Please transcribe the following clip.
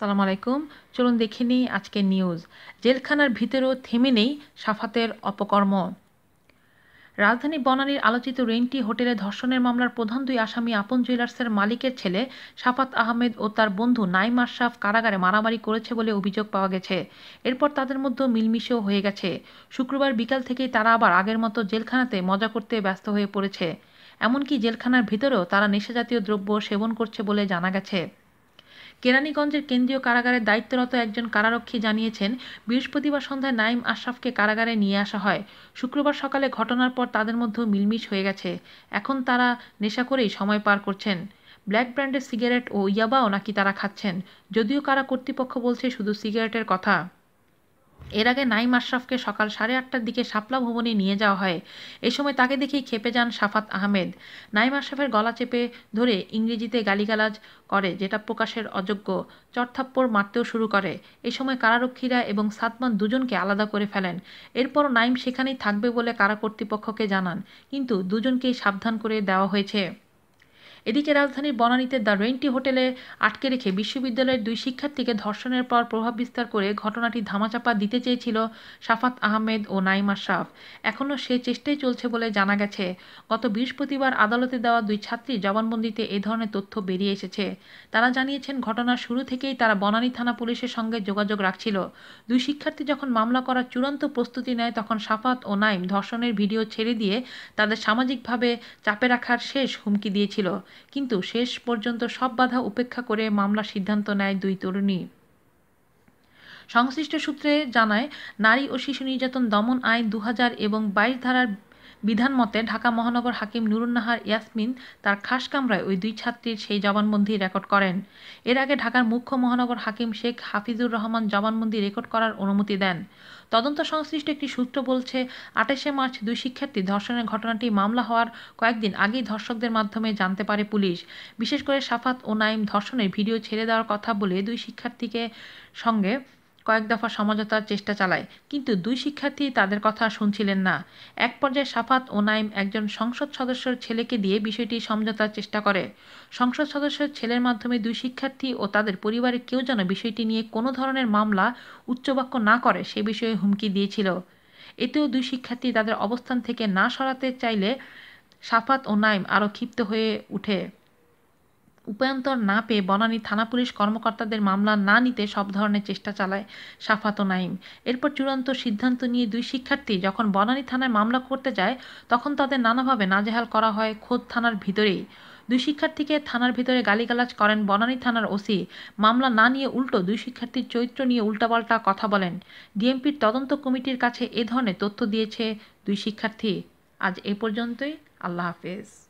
সালাম আলাইকুম। চলুন দেখে নিই আজকের নিউজ জেলখানার ভিতরেও থেমে নেই সাফাতের অপকর্ম। রাজধানী বনানীর আলোচিত রেন্টি হোটেলে ধর্ষণের মামলার প্রধান দুই আসামি আপন জুয়েলার্সের মালিকের ছেলে সাফাত আহমেদ ও তার বন্ধু নাইম আশরাফ কারাগারে মারামারি করেছে বলে অভিযোগ পাওয়া গেছে। এরপর তাদের মধ্যে মিলমিশেও হয়ে গেছে। শুক্রবার বিকাল থেকেই তারা আবার আগের মতো জেলখানাতে মজা করতে ব্যস্ত হয়ে পড়েছে। এমনকি জেলখানার ভিতরেও তারা নেশাজাতীয় দ্রব্য সেবন করছে বলে জানা গেছে। কেরানীগঞ্জের কেন্দ্রীয় কারাগারে দায়িত্বরত একজন কারারক্ষী জানিয়েছেন, বৃহস্পতিবার সন্ধ্যায় নাইম আশরাফকে কারাগারে নিয়ে আসা হয়। শুক্রবার সকালে ঘটনার পর তাদের মধ্যে মিলমিশ হয়ে গেছে। এখন তারা নেশা করেই সময় পার করছেন। ব্ল্যাক ব্র্যান্ডের সিগারেট ও ইয়াবাও নাকি তারা খাচ্ছেন। যদিও কারা কর্তৃপক্ষ বলছে শুধু সিগারেটের কথা। এর আগে নাইম আশরাফকে সকাল সাড়ে আটটার দিকে শাপলা ভবনে নিয়ে যাওয়া হয়। এ সময় তাকে দেখেই খেপে যান সাফাত আহমেদ। নাইম আশরাফের গলা চেপে ধরে ইংরেজিতে গালিগালাজ করে, যেটা প্রকাশের অযোগ্য। চরথাপ্পড় মারতেও শুরু করে। এ সময় কারারক্ষীরা এবং সাতমান দুজনকে আলাদা করে ফেলেন। এরপর নাইম সেখানেই থাকবে বলে কারা কর্তৃপক্ষকে জানান, কিন্তু দুজনকেই সাবধান করে দেওয়া হয়েছে। এদিকে রাজধানীর বনানীতে দ্য রেন্টি হোটেলে আটকে রেখে বিশ্ববিদ্যালয়ের দুই শিক্ষার্থীকে ধর্ষণের পর প্রভাব বিস্তার করে ঘটনাটি ধামাচাপা দিতে চেয়েছিল সাফাত আহমেদ ও নাইম আশরাফ এখনও সে চেষ্টাই চলছে বলে জানা গেছে। গত বৃহস্পতিবার আদালতে দেওয়া দুই ছাত্রী জবানবন্দিতে এ ধরনের তথ্য বেরিয়ে এসেছে। তারা জানিয়েছেন, ঘটনার শুরু থেকেই তারা বনানী থানা পুলিশের সঙ্গে যোগাযোগ রাখছিল। দুই শিক্ষার্থী যখন মামলা করার চূড়ান্ত প্রস্তুতি নেয়, তখন সাফাত ও নাইম ধর্ষণের ভিডিও ছেড়ে দিয়ে তাদের সামাজিকভাবে চাপে রাখার শেষ হুমকি দিয়েছিল। কিন্তু শেষ পর্যন্ত সব বাধা উপেক্ষা করে মামলার সিদ্ধান্ত নেয় দুই তরুণী। সংশ্লিষ্ট সূত্রে জানায়, নারী ও শিশু নির্যাতন দমন আইন দু হাজার এবং বাইশ ধারার বিধান মতে, ঢাকা মহানগর হাকিম নুরুন্নাহার ইয়াসমিন তার খাস কামরায় ওই দুই ছাত্রীর সেই জবানবন্দি রেকর্ড করেন। এর আগে ঢাকার মুখ্য মহানগর হাকিম শেখ হাফিজুর রহমান জবানবন্দি রেকর্ড করার অনুমতি দেন। তদন্ত সংশ্লিষ্ট একটি সূত্র বলছে, আঠাশে মার্চ দুই শিক্ষার্থী ধর্ষণের ঘটনাটি মামলা হওয়ার কয়েকদিন আগেই ধর্ষকদের মাধ্যমে জানতে পারে পুলিশ। বিশেষ করে সাফাত ও নাইম ধর্ষণের ভিডিও ছেড়ে দেওয়ার কথা বলে দুই শিক্ষার্থীকে সঙ্গে কয়েক দফা সমঝোতার চেষ্টা চালায়, কিন্তু দুই শিক্ষার্থী তাদের কথা শুনছিলেন না। এক পর্যায়ে সাফাত ও নাইম একজন সংসদ সদস্যের ছেলেকে দিয়ে বিষয়টি সমঝোতার চেষ্টা করে। সংসদ সদস্যের ছেলের মাধ্যমে দুই শিক্ষার্থী ও তাদের পরিবারের কেউ যেন বিষয়টি নিয়ে কোনো ধরনের মামলা উচ্চবাক্য না করে সে বিষয়ে হুমকি দিয়েছিল। এতেও দুই শিক্ষার্থী তাদের অবস্থান থেকে না সরাতে চাইলে সাফাত ও নাইম আরও ক্ষিপ্ত হয়ে উঠে। উপায়ন্তর না পেয়ে বনানী থানা পুলিশ কর্মকর্তাদের মামলা না নিতে সব ধরনের চেষ্টা চালায় সাফাত নাইম এরপর চূড়ান্ত সিদ্ধান্ত নিয়ে দুই শিক্ষার্থী যখন বনানী থানায় মামলা করতে যায়, তখন তাদের নানাভাবে নাজেহাল করা হয় খোদ থানার ভিতরেই। দুই শিক্ষার্থীকে থানার ভিতরে গালিগালাজ করেন বনানী থানার ওসি। মামলা না নিয়ে উল্টো দুই শিক্ষার্থীর চরিত্র নিয়ে উল্টাপাল্টা কথা বলেন। ডিএমপির তদন্ত কমিটির কাছে এ ধরনের তথ্য দিয়েছে দুই শিক্ষার্থী। আজ এ পর্যন্তই। আল্লাহ হাফেজ।